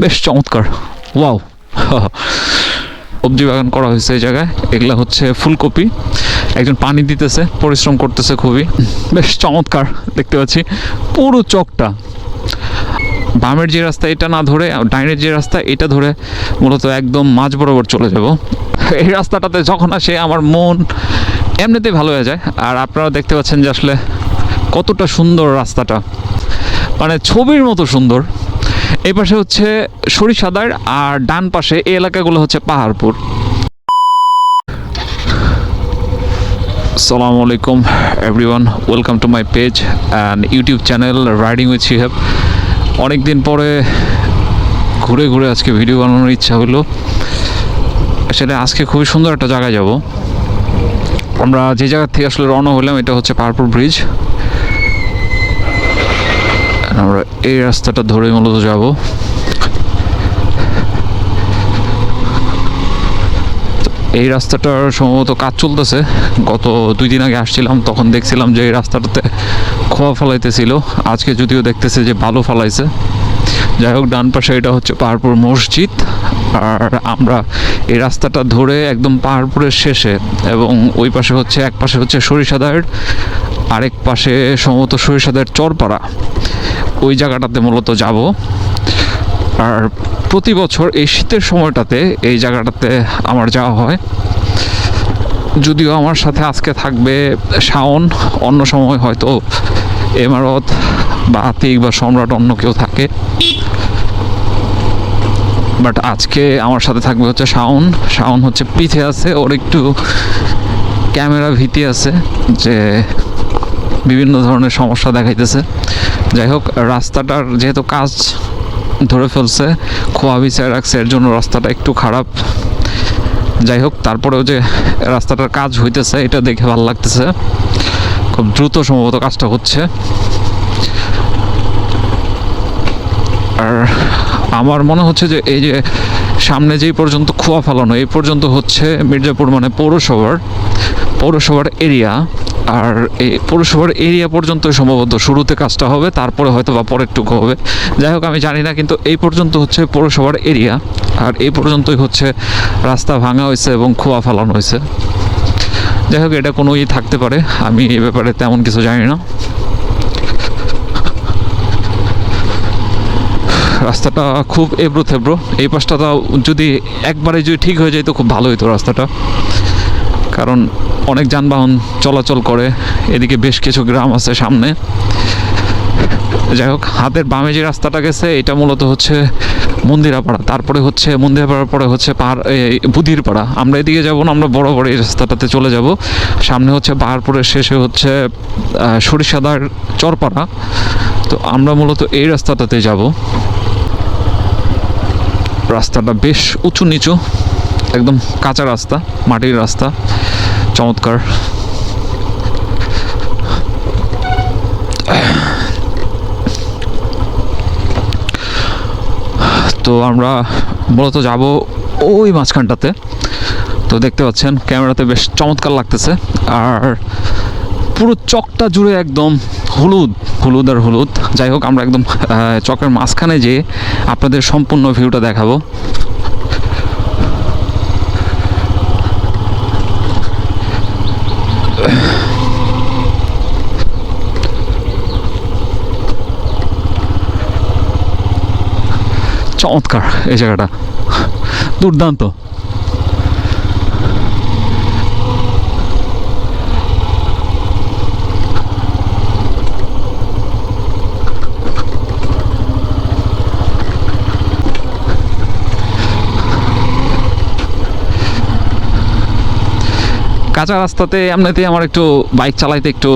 বেশ চমৎকার। ওয়াও। সবজি বাগান করা হয়েছে এই জায়গায়। এগুলা হচ্ছে ফুলকপি। একজন পানি দিতেছে, পরিশ্রম করতেছে খুবই। বেশ চমৎকার দেখতে পাচ্ছি। পুরো চকটা। বামের যে রাস্তা এটা না ধরে ডাইনের যে রাস্তা এটা ধরে মূলত একদম মাঝ বরাবর চলে যাব। এই রাস্তাটাতে যখন আসে আমার মন এমনিতেই ভালো হয়ে যায়। আর আপনারা দেখতে পাচ্ছেন যে আসলে কতটা সুন্দর রাস্তাটা। মানে ছবির মতো সুন্দর। এই পাশে হচ্ছে সরিষাদার আর ডান পাশে এই এলাকাগুলো হচ্ছে পাহাড়পুর। আসসালামু আলাইকুম everyone welcome to my page and YouTube channel riding with Shihab অনেক দিন পরে ঘুরে ঘুরে আজকে ভিডিও বানানোর ইচ্ছা হলো। আসলে আজকে খুবই সুন্দর একটা জায়গায় যাব। আমরা যে জায়গা থেকে আসলে রওনা হলাম, এটা হচ্ছে পাহাড়পুর ব্রিজ আমরা এই রাস্তাটা ধরে মূলত যাব। এই রাস্তাটার সম্ভবত কাজ চলতেছে। গত দুই দিন আগে আসছিলাম, তখন দেখছিলাম যে এই রাস্তাটাতে খোয়া ফলাইতেছিল। আজকে যদিও দেখতেছে যে ভালো ফলাইছে। যাই হোক, ডান পাশে এটা হচ্ছে পাহাড়পুর মসজিদ। আর আমরা এই রাস্তাটা ধরে একদম পাহাড়পুরের শেষে এবং ওই পাশে হচ্ছে, এক পাশে হচ্ছে সরিষাদার আরেক পাশে সম্ভবত সরিষাদার চরপাড়া। ওই জায়গাটাতে মূলত যাব। আর প্রতি বছর এই শীতের সময়টাতে এই জায়গাটাতে আমার যাওয়া হয়। যদিও আমার সাথে আজকে থাকবে শাওন, অন্য সময় হয়তো এমারত বা আতিক বা সম্রাট অন্য কেউ থাকে। বাট আজকে আমার সাথে থাকবে হচ্ছে শাওন। শাওন হচ্ছে পিঠে আছে, ওর একটু ক্যামেরা ভীতি আছে যে বিভিন্ন ধরনের সমস্যা দেখাইতেছে। যাই হোক রাস্তাটার যেহেতু কাজ ধরে ফেলছে, খোয়া বিছায় রাখছে, এর জন্য রাস্তাটা একটু খারাপ। যাই হোক তারপরেও যে রাস্তাটার কাজ হইতেছে, এটা দেখে ভালো লাগতেছে। খুব দ্রুত সম্ভবত কাজটা হচ্ছে। আর আমার মনে হচ্ছে যে এই যে সামনে যেই পর্যন্ত খোয়া ফেলানো, এই পর্যন্ত হচ্ছে মির্জাপুর মানে পৌরসভার পৌরসভার এরিয়া। আর এই পৌরসভার এরিয়া পর্যন্ত সম্ভবত শুরুতে কাজটা হবে, তারপরে হয়তো বা পরেরটুকু হবে। যাই হোক, আমি জানি না, কিন্তু এই পর্যন্ত হচ্ছে পৌরসভার এরিয়া, আর এই পর্যন্তই হচ্ছে রাস্তা ভাঙা হয়েছে এবং খোয়া ফেলানো হয়েছে। যাই হোক, এটা কোনো ই থাকতে পারে, আমি এ ব্যাপারে তেমন কিছু জানি না। রাস্তাটা খুব এবড়ো থেবড়ো এই পাশটা যদি একবারে যদি ঠিক হয়ে যায়, তো খুব ভালো হতো রাস্তাটা। কারণ অনেক যানবাহন চলাচল করে, এদিকে বেশ কিছু গ্রাম আছে সামনে। যাই হোক, হাতের বামে যে রাস্তাটা গেছে, এটা মূলত হচ্ছে মন্দিরাপাড়া। তারপরে হচ্ছে মন্দিরাপাড়ার পরে হচ্ছে পাহাড় বুধিরপাড়া। আমরা এদিকে যাব না, আমরা বড় বড় এই রাস্তাটাতে চলে যাব। সামনে হচ্ছে পাহাড়পুরের শেষে হচ্ছে সরিষাদার চরপাড়া। তো আমরা মূলত এই রাস্তাটাতে যাব। রাস্তাটা বেশ উঁচু নিচু। একদম কাঁচা রাস্তা, মাটির রাস্তা, চমৎকার। তো আমরা মূলত যাব ওই মাঝখানটাতে। তো দেখতে পাচ্ছেন, ক্যামেরাতে বেশ চমৎকার লাগতেছে। আর পুরো চকটা জুড়ে একদম হলুদ হলুদ আর হলুদ। যাই হোক, আমরা একদম চকের মাঝখানে যেয়ে আপনাদের সম্পূর্ণ ভিউটা দেখাবো। চমৎকার এই জায়গাটা। দুর্দান্ত। কাঁচা রাস্তাতে এমনিতেই আমার একটু বাইক চালাইতে একটু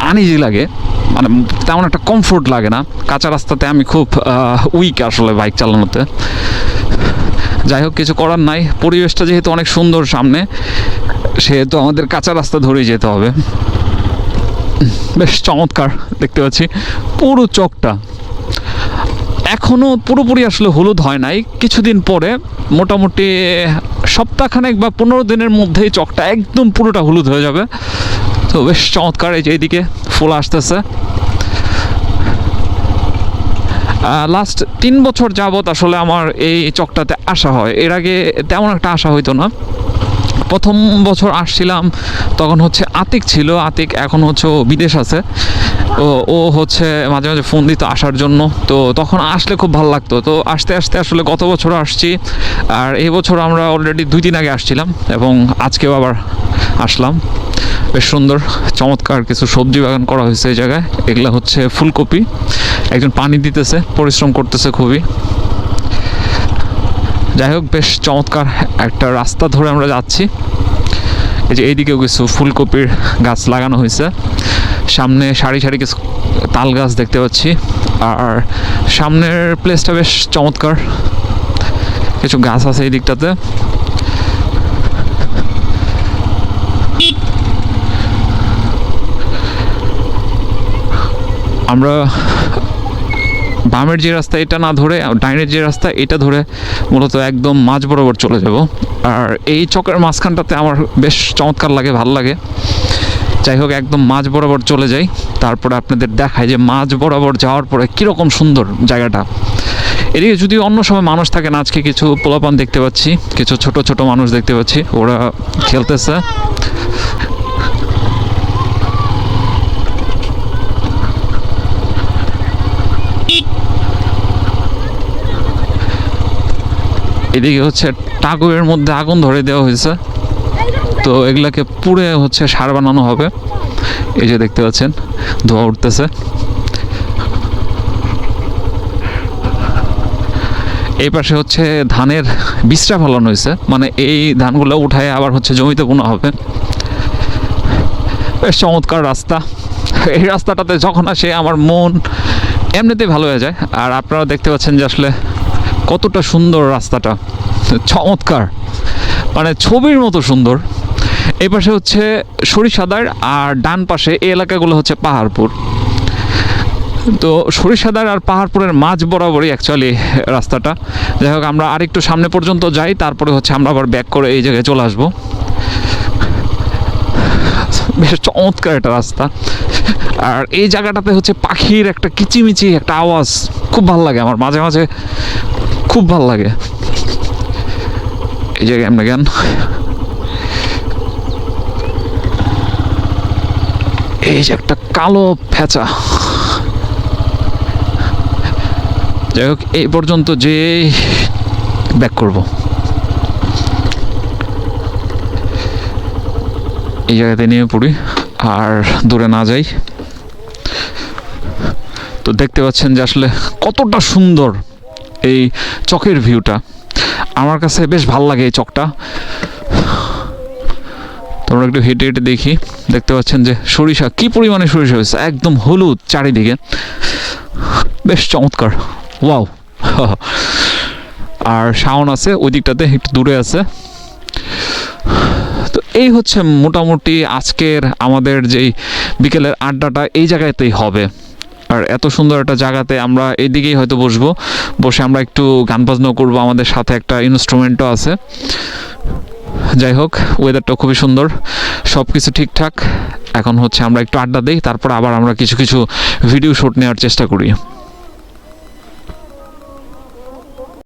আনইজি লাগে। মানে তেমন একটা কমফোর্ট লাগে না। কাঁচা রাস্তাতে আমি খুব উইক আসলে বাইক চালানোতে। যাই হোক, কিছু করার নাই। পরিবেশটা যেহেতু অনেক সুন্দর সামনে, সেহেতু আমাদের কাঁচা রাস্তা ধরেই যেতে হবে। বেশ চমৎকার, দেখতে পাচ্ছি। পুরো চকটা। এখনও পুরোপুরি আসলে হলুদ হয় নাই। কিছুদিন পরে মোটামুটি সপ্তাহখানেক বা পনেরো দিনের মধ্যেই চকটা একদম পুরোটা হলুদ হয়ে যাবে। তো বেশ চমৎকার এই যে এইদিকে ফুল আসতেছে। লাস্ট তিন বছর যাবত আসলে আমার এই চকটাতে আসা হয়। এর আগে তেমন একটা আসা হইতো না। প্রথম বছর আসছিলাম, তখন হচ্ছে আতিক ছিল। আতিক এখন হচ্ছে বিদেশ আছে। ও হচ্ছে মাঝে মাঝে ফোন দিত আসার জন্য। তো তখন আসলে খুব ভালো লাগতো। তো আস্তে আস্তে আসলে গত বছর আসছি। আর এই বছর আমরা অলরেডি দুই দিন আগে আসছিলাম এবং আজকেও আবার আসলাম। বেশ সুন্দর, চমৎকার কিছু সবজি বাগান করা হয়েছে এই জায়গায়। এগুলা হচ্ছে ফুলকপি। একজন পানি দিতেছে, পরিশ্রম করতেছে খুবই। যাই হোক, বেশ চমৎকার একটা রাস্তা ধরে আমরা যাচ্ছি। এই যে এইদিকেও কিছু ফুলকপির গাছ লাগানো হয়েছে। সামনে সারি সারি কিছু তাল গাছ দেখতে পাচ্ছি। আর সামনের প্লেসটা বেশ চমৎকার। কিছু গাছ আছে এই দিকটাতে। আমরা বামের যে রাস্তা এটা না ধরে, ডাইনের যে রাস্তা এটা ধরে মূলত একদম মাঝ বরাবর চলে যাব। আর এই চকের মাঝখানটাতে আমার বেশ চমৎকার লাগে, ভালো লাগে। যাই হোক, একদম মাঝ বরাবর চলে যাই। তারপরে আপনাদের দেখায় যে মাঝ বরাবর যাওয়ার পরে কীরকম সুন্দর জায়গাটা। এদিকে যদি অন্য সময় মানুষ থাকে, না, আজকে কিছু পোলাপান দেখতে পাচ্ছি, কিছু ছোট ছোট মানুষ দেখতে পাচ্ছি, ওরা খেলতেছে। এদিকে হচ্ছে টাগুয়ের মধ্যে আগুন ধরে দেওয়া হয়েছে। তো এগুলাকে পুড়ে হচ্ছে সার বানানো হবে। এই যে দেখতে পাচ্ছেন, ধোয়া উঠতেছে। এই পাশে হচ্ছে ধানের বীজটা ফলানো হয়েছে। মানে এই ধানগুলো উঠায় আবার হচ্ছে জমিতে বোনা হবে। বেশ চমৎকার রাস্তা। এই রাস্তাটাতে যখন আসে আমার মন এমনিতেই ভালো হয়ে যায়। আর আপনারা দেখতে পাচ্ছেন যে আসলে কতটা সুন্দর রাস্তাটা। চমৎকার। মানে ছবির মতো সুন্দর। এই পাশে হচ্ছে সরিষাদার আর ডান পাশে এই এলাকাগুলো হচ্ছে পাহাড়পুর। তো সরিষাদার আর পাহাড়পুরের মাঝ বরাবরই অ্যাকচুয়ালি রাস্তাটা। যাই হোক, আমরা আরেকটু সামনে পর্যন্ত যাই, তারপরে হচ্ছে আমরা আবার ব্যাক করে এই জায়গায় চলে আসব। বেশ চমৎকার একটা রাস্তা। আর এই জায়গাটাতে হচ্ছে পাখির একটা কিচিমিচি একটা আওয়াজ। খুব ভালো লাগে আমার। মাঝে মাঝে খুব ভালো লাগে। এই জায়গায় আমরা জ্ঞান এই যে একটা কালো ফেঁচা। যাই হোক, এই পর্যন্ত যে ব্যাক করব। এই জায়গাতে নেমে পড়ি, আর দূরে না যাই। তো দেখতে পাচ্ছেন যে আসলে কতটা সুন্দর এই চকের ভিউটা। আমার কাছে বেশ ভালো লাগে এই চকটা। তোমরা একটু হেঁটে হেঁটে দেখি। দেখতে পাচ্ছেন যে সরিষা, কি পরিমাণে সরিষা হয়েছে? একদম হলুদ চারিদিকে। বেশ চমৎকার। ওয়াও। আর শাওন আছে, ওই দিকটাতে একটু দূরে আছে। তো এই হচ্ছে মোটামুটি আজকের আমাদের যেই বিকেলের আড্ডাটা এই জায়গাতেই হবে। আর এত সুন্দর একটা জায়গাতে আমরা এইদিকেই হয়তো বসবো। বসে আমরা একটু গান বাজনাও করব, আমাদের সাথে একটা ইনস্ট্রুমেন্টও আছে। যাই হোক ওয়েদারটা খুবই সুন্দর সব কিছু ঠিকঠাক। এখন হচ্ছে আমরা একটু আড্ডা দিই, তারপর আবার আমরা কিছু কিছু ভিডিও শ্যুট নেওয়ার চেষ্টা করি।